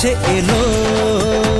কাছে এলো।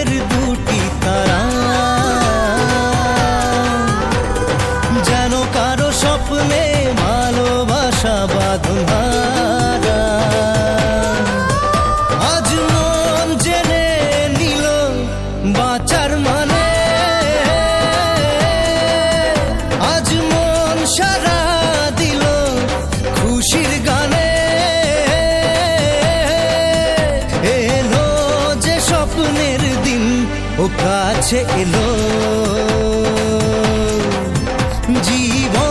কাছে এলো। জীবন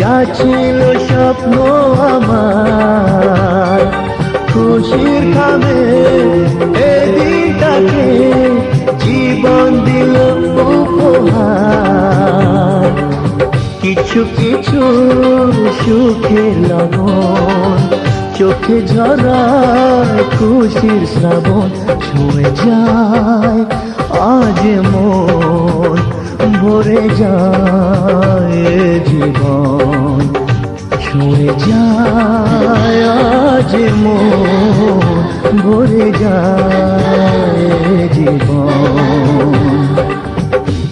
যাচ্ছিল স্বপ্ন আমার, খুশির খাবে এদিনটাকে জীবন দিল উপহার। কিছু কিছু সুখের লগন চোখে ঝরায় খুশির শ্রাবণ ছুঁয়ে যায়, আজ মন ভরে যায়। ভরে যায় জীবন।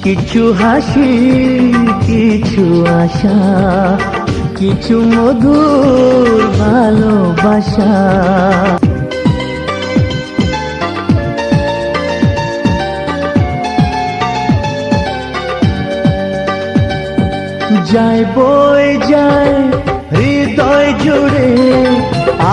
কিছু হাসি কিছু আশা কিছু মধুর ভালোবাসা। যায় বই যায়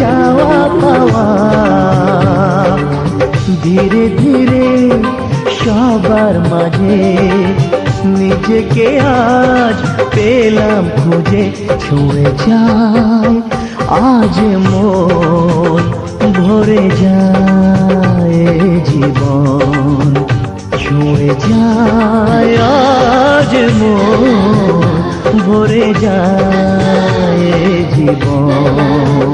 চাওয়া পাওয়া। ধীরে ধীরে সবার মাঝে নিজেকে আজ পেলাম খুঁজে, ছুঁয়ে যায় আজ মন ভরে যায় জীবন। ছুঁয়ে যায় আজ মন ভরে যায় জীবন।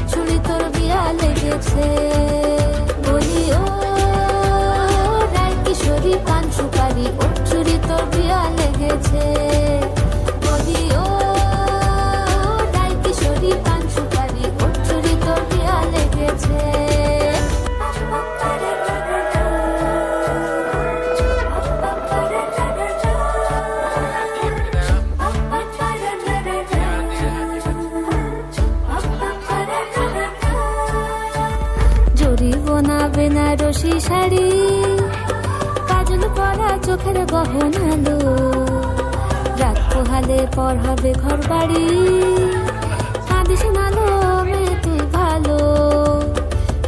উঠুড়ি তোর বিয়া লেগেছে। বেনারসি শাড়ি, কাজল পরা চোখের গহনালো রাত পোহালে পর হবে ঘর বাড়ি কাঁদিস নালো তুই ভালো।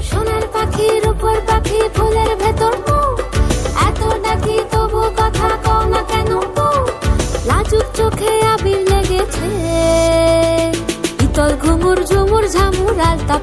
সোনার পাখির উপর পাখি ফুলের ভেতর এত ডাকি তবু কথা কও না কেন লাজুক চোখে আবির লেগেছে। ইতল ঘুমুর ঝুমুর ঝামুর আলতা